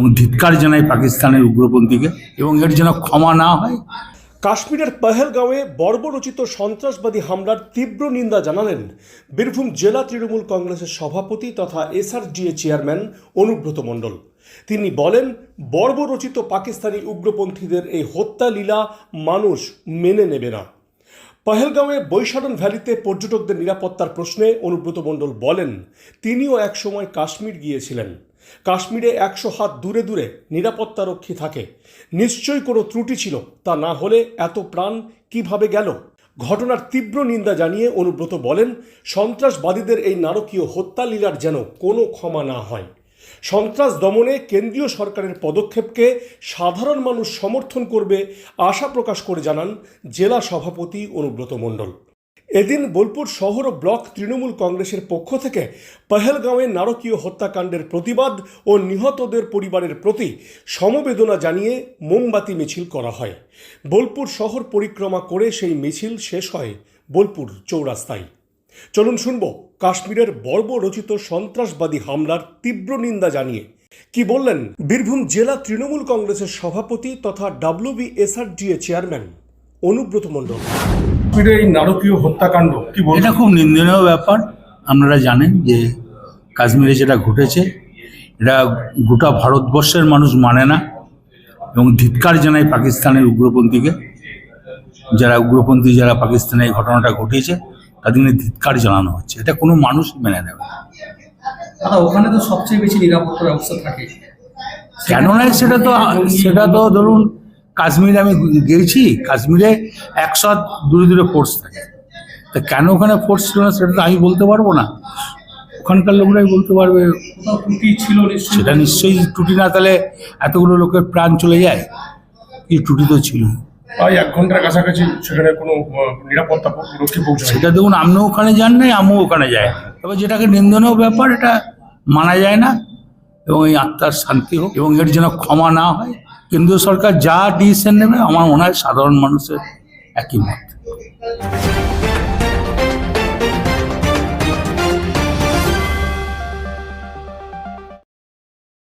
এবং ধিৎকার জানাই পাকিস্তানের উগ্রপন্থীকে এবং এর যেন ক্ষমা না হয়। কাশ্মীরের পহেলগাঁওয়ে বর্বরচিত সন্ত্রাসবাদী হামলার তীব্র নিন্দা জানালেন বীরভূম জেলা তৃণমূল কংগ্রেসের সভাপতি তথা এসআরডিএ চেয়ারম্যান অনুব্রত মণ্ডল। তিনি বলেন, বর্বরচিত পাকিস্তানি উগ্রপন্থীদের এই হত্যা লীলা মানুষ মেনে নেবে না। পহেলগাঁওয়ে বৈশারণ ভ্যালিতে পর্যটকদের নিরাপত্তার প্রশ্নে অনুব্রত মণ্ডল বলেন, তিনিও একসময় কাশ্মীর গিয়েছিলেন। কাশ্মীরে একশো হাত দূরে দূরে নিরাপত্তারক্ষী থাকে। নিশ্চয়ই কোনো ত্রুটি ছিল, তা না হলে এত প্রাণ কীভাবে গেল? ঘটনার তীব্র নিন্দা জানিয়ে অনুব্রত বলেন, সন্ত্রাসবাদীদের এই নারকীয় হত্যা লীলার যেন কোনো ক্ষমা না হয়। সন্ত্রাস দমনে কেন্দ্রীয় সরকারের পদক্ষেপকে সাধারণ মানুষ সমর্থন করবে আশা প্রকাশ করে জানান জেলা সভাপতি অনুব্রত মণ্ডল। এদিন বোলপুর শহর ও ব্লক তৃণমূল কংগ্রেসের পক্ষ থেকে পহেলগাঁওয়ে নারকীয় হত্যাকাণ্ডের প্রতিবাদ ও নিহতদের পরিবারের প্রতি সমবেদনা জানিয়ে মোমবাতি মিছিল করা হয়। বোলপুর শহর পরিক্রমা করে সেই মিছিল শেষ হয় বোলপুর চৌরাস্তায়। চলুন শুনব কাশ্মীরের বর্বরচিত সন্ত্রাসবাদী হামলার তীব্র নিন্দা জানিয়ে। কি বললেন বীরভূম জেলা তৃণমূল কংগ্রেসের সভাপতি তথা ডাব্লিউবিএসআরডিএ চেয়ারম্যান অনুব্রত মণ্ডল? কাশ্মীরে এই নারকীয় হত্যাকাণ্ড কি বলবেন এটা খুব নিন্দনীয় ব্যাপার আপনারা জানেন যে কাশ্মীরে যেটা ঘটেছে এটা গোটা ভারতবর্ষের মানুষ মানে না এবং ধিৎকার জানায় পাকিস্তানের উগ্রপন্থীকে যারা উগ্রপন্থী যারা পাকিস্তানে এই ঘটনাটা ঘটিয়েছে তাদের নিয়ে ধিৎকার জানানো হচ্ছে এটা কোনো মানুষ মেনে নেবে দাদা ওখানে তো সবচেয়ে বেশি নিরাপত্তা ব্যবস্থা থাকে কেন নয় সেটা তো সেটা তো ধরুন কাশ্মীরে আমি গিয়েছি কাশ্মীরে একশো দূরে দূরে ফোর্স থাকে। তা কেন ওখানে ফোর্স ছিল না সেটা তো আমি বলতে পারব না। ওখানকার লোকরাই বলতে পারবে। ত্রুটি ছিল সেটা নিশ্চয়ই ত্রুটি না তাহলে এতগুলো লোকের প্রাণ চলে যায়? কি ত্রুটি তো ছিল? প্রায় এক ঘণ্টার কাছাকাছি সেখানে কোনো নিরাপত্তা রক্ষী পৌঁছায় সেটা দেখুন আপনিও ওখানে যান নাই আমিও ওখানে যাই। তবে যেটাকে নিন্দনীয় ব্যাপার এটা মানা যায় না। এবং এই আত্মার শান্তি হোক এবং এর যেন ক্ষমা না হয় কেন্দ্রীয় সরকার যা ডিসিশন নেবে আমার মনে হয় সাধারণ মানুষের একই মত।